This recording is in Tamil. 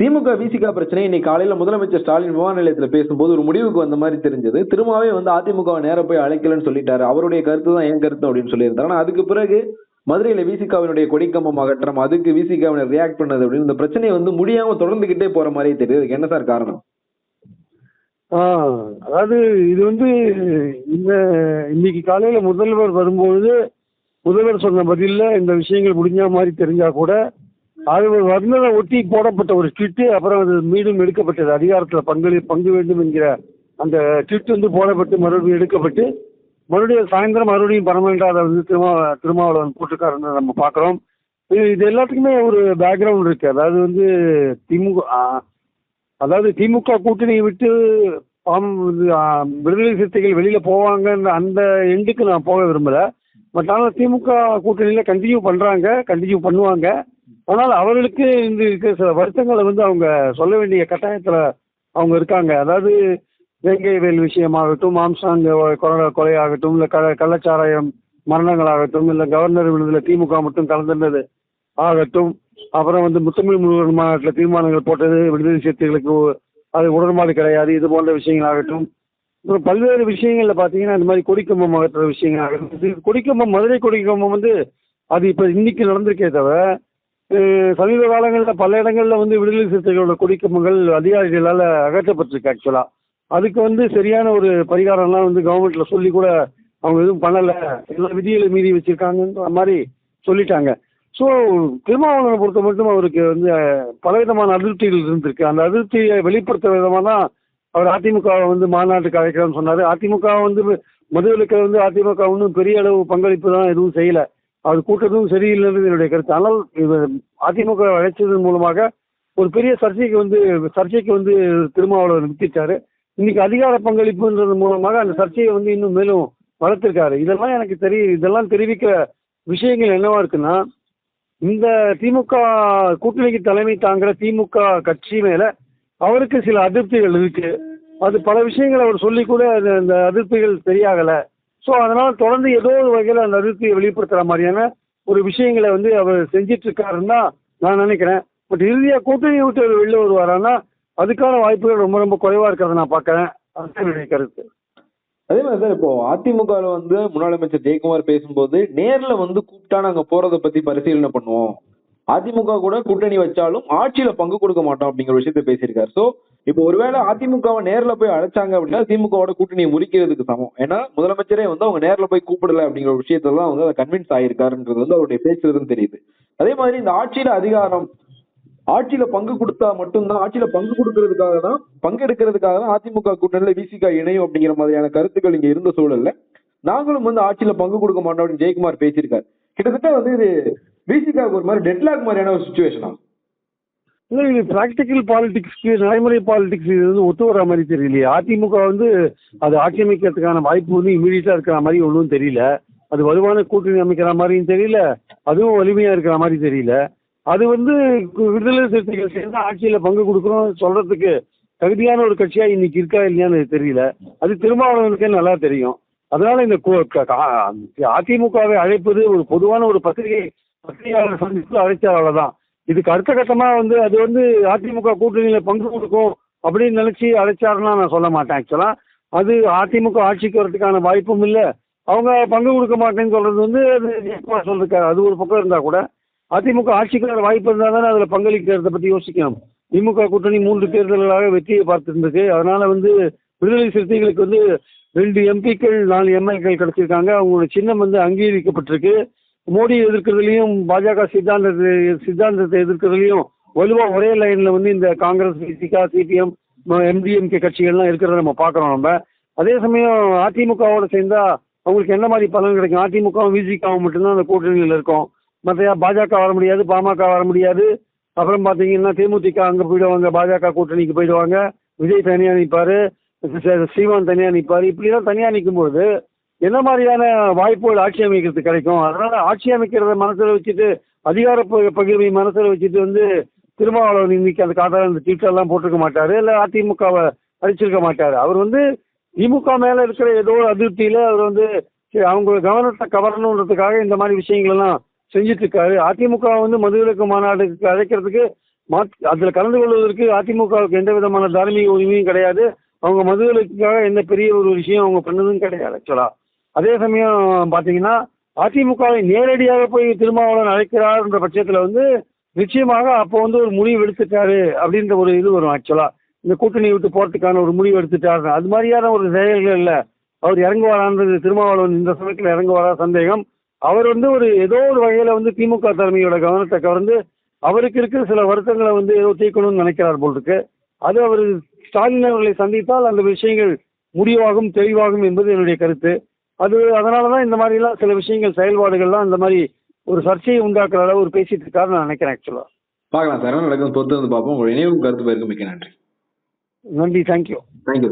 திமுக விசிகா பிரச்சனை. இன்னைக்கு காலையில முதலமைச்சர் ஸ்டாலின் விமான நிலையத்துல பேசும்போது ஒரு முடிவுக்கு வந்த மாதிரி தெரிஞ்சது. திரும்பவே வந்து அதிமுகவை நேர போய் அழைக்கலன்னு சொல்லிட்டாரு. அவருடைய கருத்து தான் என் கருத்து அப்படின்னு சொல்லியிருந்தாரு. ஆனா அதுக்கு பிறகு மதுரையில விசிகாவினுடைய கொடிக்கம்பம் அகற்றம் அதுக்கு விசிகாவினர் ரியாக்ட் பண்ணது அப்படின்னு இந்த பிரச்சனையை வந்து முடியாம தொடர்ந்துகிட்டே போற மாதிரி தெரியுது. என்ன சார் காரணம்? அதாவது இது வந்து இந்த இன்னைக்கு காலையில் முதல்வர் வரும்பொழுது முதல்வர் சொன்ன பதிலில் இந்த விஷயங்கள் முடிஞ்ச மாதிரி தெரிஞ்சா கூட அது ஒரு ஒட்டி போடப்பட்ட ஒரு ட்விட்டு அப்புறம் அது மீண்டும் எடுக்கப்பட்டது. அதிகாரத்தில் பங்களி பங்கு வேண்டும் என்கிற அந்த ட்விட்டு வந்து போடப்பட்டு மறுபடியும் எடுக்கப்பட்டு மறுபடியும் சாயந்தரம் மறுபடியும் பர்மனெண்ட்டாக அதை வந்து திருமா திருமாவளவன் போட்டிருக்காருன்னு நம்ம பார்க்குறோம். இது இது எல்லாத்துக்குமே ஒரு பேக்ரவுண்ட் இருக்குது அதாவது வந்து திமுக அதாவது திமுக கூட்டணியை விட்டு பாம் விடுதலை சிறுத்தைகள் வெளியில் போவாங்கன்னு அந்த எண்டுக்கு நான் போக விரும்பலை. பட் ஆனால் திமுக கூட்டணியில் கண்டினியூ பண்ணுறாங்க கண்டினியூ பண்ணுவாங்க. ஆனால் அவர்களுக்கு இந்த இருக்கிற சில வருத்தங்களை வந்து அவங்க சொல்ல வேண்டிய கட்டாயத்தில் அவங்க இருக்காங்க. அதாவது வேங்கை வேல் விஷயமாகட்டும் ஆம்சாங் கொலை கொலையாகட்டும் இல்லை க கள்ளச்சாராயம் மரணங்களாகட்டும் இல்லை கவர்னர் விருதில் திமுக மட்டும் கலந்துருந்தது ஆகட்டும் அப்புறம் வந்து முத்தமிழ் முழுவதும் மாநாட்டில் தீர்மானங்கள் போட்டது விடுதலை சேர்த்துகளுக்கு அது உடன்பாடு கிடையாது இது போன்ற விஷயங்களாகட்டும். அப்புறம் பல்வேறு விஷயங்களில் பார்த்தீங்கன்னா இந்த மாதிரி கொடிக்கம்பம் அகற்றுற விஷயங்களாகட்டும். இது கொடிக்கம்பம் மதுரை கொடிக்கம்பம் வந்து அது இப்போ இன்னைக்கு நடந்திருக்கே தவிர சமீப காலங்களில் பல இடங்களில் வந்து விடுதலை சிறுத்தைகளோட கொடிக்கம்பங்கள் அதிகாரிகளால் அகற்றப்பட்டிருக்கு ஆக்சுவலாக அதுக்கு வந்து சரியான ஒரு பரிகாரம்லாம் வந்து கவர்மெண்ட்டில் சொல்லி கூட அவங்க எதுவும் பண்ணலை. எல்லாம் விதிகளை மீறி வச்சுருக்காங்கன்ற மாதிரி சொல்லிட்டாங்க. ஸோ திருமாவளவனை பொறுத்த மட்டும் அவருக்கு வந்து பலவிதமான அதிருப்திகள் இருந்திருக்கு. அந்த அதிருப்தியை வெளிப்படுத்த விதமாக தான் அவர் அதிமுகவை வந்து மாநாட்டுக்கு அழைக்கிறோம்னு சொன்னார். அதிமுக வந்து மதுவிலக்கு வந்து அதிமுக ஒன்றும் பெரிய அளவு பங்களிப்பு தான் எதுவும் செய்யலை. அவர் கூட்டத்தும் சரியில்லைன்றது என்னுடைய கருத்து. ஆனால் இவர் அதிமுக அழைச்சதன் மூலமாக ஒரு பெரிய சர்ச்சைக்கு வந்து சர்ச்சைக்கு வந்து திருமாவளவர் நிறுத்திட்டாரு இன்னைக்கு அதிகார பங்களிப்புன்றது மூலமாக அந்த சர்ச்சையை வந்து இன்னும் மேலும் வளர்த்திருக்காரு. இதெல்லாம் எனக்கு தெரிய இதெல்லாம் தெரிவிக்கிற விஷயங்கள் என்னவா இருக்குன்னா இந்த திமுக கூட்டணிக்கு தலைமை தாங்குற திமுக கட்சி மேல அவருக்கு சில அதிருப்திகள் இருக்கு. அது பல விஷயங்கள் அவர் சொல்லி கூட அது அந்த அதிருப்திகள் சரியாகலை. ஸோ அதனால தொடர்ந்து ஏதோ ஒரு வகையில் அந்த அதிருப்தியை வெளிப்படுத்துற மாதிரியான ஒரு விஷயங்களை வந்து அவர் செஞ்சிட்டு இருக்காருன்னு தான் நான் நினைக்கிறேன். பட் இறுதியாக கூட்டணி விட்டு அவர் வெளில வருவாரான்னா அதுக்கான வாய்ப்புகள் ரொம்ப ரொம்ப குறைவா இருக்கிறத நான் பார்க்குறேன். அதுதான் என்னுடைய கருத்து. அதே மாதிரி சார் இப்போ அதிமுகவில் வந்து முன்னாள் அமைச்சர் ஜெயக்குமார் பேசும்போது நேர்ல வந்து கூப்பிட்டா நாங்க போறத பத்தி பரிசீலனை பண்ணுவோம். அதிமுக கூட கூட்டணி வச்சாலும் ஆட்சியில பங்கு கொடுக்க மாட்டோம் அப்படிங்கிற விஷயத்த பேசியிருக்காரு. சோ இப்போ ஒருவேளை அதிமுகவை நேர்ல போய் அழைச்சாங்க அப்படின்னா திமுகவோட கூட்டணியை முறிக்கிறதுக்கு சமம். ஏன்னா முதலமைச்சரே வந்து அவங்க நேர்ல போய் கூப்பிடல அப்படிங்கிற ஒரு விஷயத்தெல்லாம் வந்து அதை கன்வின்ஸ் ஆயிருக்காருன்றது வந்து அவருடைய பேசுறதுன்னு தெரியுது. அதே மாதிரி இந்த ஆட்சியில அதிகாரம் ஆட்சியில பங்கு கொடுத்தா மட்டும்தான் ஆட்சியில பங்கு கொடுக்கறதுக்காக தான் பங்கெடுக்கிறதுக்காக தான் அதிமுக கூட்டணியில விசிக இணையும் அப்படிங்கிற மாதிரியான கருத்துக்கள் இங்க இருந்த சூழல்ல நாங்களும் வந்து ஆட்சியில பங்கு கொடுக்க மாட்டோம் அப்படின்னு ஜெயக்குமார் பேசியிருக்காரு. கிட்டத்தட்ட வந்து இது விசிகாவுக்கு ஒரு மாதிரி டெட்லாக் மாதிரியான ஒரு சுச்சுவேஷனா இல்லை இது ப்ராக்டிக்கல் பாலிடிக்ஸ்க்கு நடைமுறை பாலிடிக்ஸ் இது வந்து ஒத்து வர மாதிரி தெரியலையே. அதிமுக வந்து அது ஆட்சி அமைக்கிறதுக்கான வாய்ப்பு வந்து இமீடியட்டாக இருக்கிற மாதிரி ஒன்றும் தெரியல. அது வலுவான கூட்டணி அமைக்கிற மாதிரியும் தெரியல. அதுவும் வலிமையாக இருக்கிற மாதிரி தெரியல. அது வந்து விடுதலை சிறுத்தைகள் சேர்ந்து ஆட்சியில் பங்கு கொடுக்குறோம் சொல்கிறதுக்கு தகுதியான ஒரு கட்சியாக இன்னைக்கு இருக்கா இல்லையான்னு தெரியல. அது திருமாவளவனுக்கே நல்லா தெரியும். அதனால இந்த கா- அதிமுகவை அழைப்பது ஒரு பொதுவான ஒரு பத்திரிகை பத்திரிகையாளர் சந்திப்பு அழைச்சார் அவ்வளோதான் இதுக்கு அடுத்த கட்டமாக வந்து அது வந்து அதிமுக கூட்டணியில் பங்கு கொடுக்கும் அப்படின்னு நினச்சி அழைச்சாருன்னா நான் சொல்ல மாட்டேன் ஆக்சுவலாக அது அதிமுக ஆட்சிக்கு வரதுக்கான வாய்ப்பும் இல்லை. அவங்க பங்கு கொடுக்க மாட்டேன்னு சொல்கிறது வந்து அது ஜெயக்குமார் சொல்லிருக்காரு அது ஒரு பக்கம் இருந்தால் கூட. அதிமுக ஆட்சிக்கு வர வாய்ப்பு இருந்தால் தானே அதில் பங்களிக்கிறத பற்றி யோசிக்கணும். திமுக கூட்டணி மூன்று தேர்தல்களாக வெற்றியை பார்த்துருந்துருக்கு. அதனால் வந்து விடுதலை சிறுத்தைகளுக்கு வந்து ரெண்டு எம்பிக்கள் நாலு எம்எல்ஏக்கள் கிடச்சிருக்காங்க. அவங்களோட சின்னம் வந்து அங்கீகரிக்கப்பட்டிருக்கு. மோடி எதிர்க்கிறதுலையும் பாஜக சித்தாந்தத்தை சித்தாந்தத்தை எதிர்க்கிறதுலையும் வலுவாக ஒரே லைனில் வந்து இந்த காங்கிரஸ் பிசிகா சிபிஎம் எம்டிஎம்கே கட்சிகள்லாம் இருக்கிறத நம்ம பார்க்குறோம் நம்ம. அதே சமயம் அதிமுகவோட சேர்ந்தா அவங்களுக்கு என்ன மாதிரி பலன் கிடைக்கும்? அதிமுகவும் விசிகாவும் மட்டும்தான் அந்த கூட்டணியில் இருக்கும். மற்ற பாஜக வர முடியாது பாமக வர முடியாது. அப்புறம் பார்த்தீங்கன்னா தேமுதிக அங்கே போயிடுவாங்க பாஜக கூட்டணிக்கு போயிடுவாங்க. விஜய் தனியாக நிற்பார் சீமான் தனியாக நிற்பார் இப்படிலாம் தனியாக நிற்கும்போது என்ன மாதிரியான வாய்ப்புகள் ஆட்சி அமைக்கிறதுக்கு கிடைக்கும்? அதனால ஆட்சி அமைக்கிறத மனசில் வச்சுட்டு அதிகார ப- பகிர்வை மனசில் வச்சுட்டு வந்து திருமாவளவன் இன்னைக்கு அந்த காட்டால அந்த ட்வீட்டெல்லாம் போட்டிருக்க மாட்டாரு இல்லை அதிமுகவை அடிச்சிருக்க மாட்டாரு. அவர் வந்து திமுக மேல இருக்கிற ஏதோ ஒரு அதிருப்தியில அவர் வந்து சரி, அவங்க கவனத்தை கவரணுன்றதுக்காக இந்த மாதிரி விஷயங்கள் எல்லாம் செஞ்சுட்டு இருக்காரு அதிமுக வந்து மதுவிலக்கு மாநாடுக்கு அழைக்கிறதுக்கு மாத் அதில் கலந்து கொள்வதற்கு அதிமுகவுக்கு எந்த விதமான தார்மீக உரிமையும் கிடையாது. அவங்க மதுவிலக்குக்காக எந்த பெரிய ஒரு விஷயம் அவங்க பண்ணதும் கிடையாது ஆக்சுவலாக அதே சமயம் பார்த்தீங்கன்னா அதிமுகவை நேரடியாக போய் திருமாவளவன் அழைக்கிறார்ன்ற பட்சத்தில் வந்து நிச்சயமாக அப்போ வந்து ஒரு முடிவு எடுத்துட்டாரு அப்படின்ற ஒரு இது வரும் ஆக்சுவலாக இந்த கூட்டணி விட்டு போகிறதுக்கான ஒரு முடிவு எடுத்துட்டாரு. அது மாதிரியான ஒரு செயல்கள் இல்லை. அவர் இறங்குவாரான்றது திருமாவளவன் இந்த சமயத்தில் இறங்குவாரா சந்தேகம். அவர் வந்து ஒரு ஏதோ ஒரு வகையில் வந்து திமுக தலைமையோட கவனத்தை கவர்ந்து அவருக்கு இருக்கிற சில வருத்தங்களை வந்து ஏதோ தீர்க்கணும்னு நினைக்கிறார் போல் இருக்கு அது அவர் ஸ்டாலின் அவர்களை சந்தித்தால் அந்த விஷயங்கள் முடிவாகும் தெளிவாகும் என்பது என்னுடைய கருத்து. அது அதனால தான் இந்த மாதிரிலாம் சில விஷயங்கள் செயல்பாடுகள்லாம் இந்த மாதிரி ஒரு சர்ச்சையை உண்டாக்குற அளவு ஒரு பேசிட்டு இருக்காரு நான் நினைக்கிறேன் ஆக்சுவலாக பார்க்கலாம். சார் என்ன நடக்குது பொறுத்து வந்து பார்ப்போம். உங்களுடைய நினைவு கருத்து பேருக்கு மிக்க நன்றி. நன்றி தேங்க்யூ தேங்க்யூ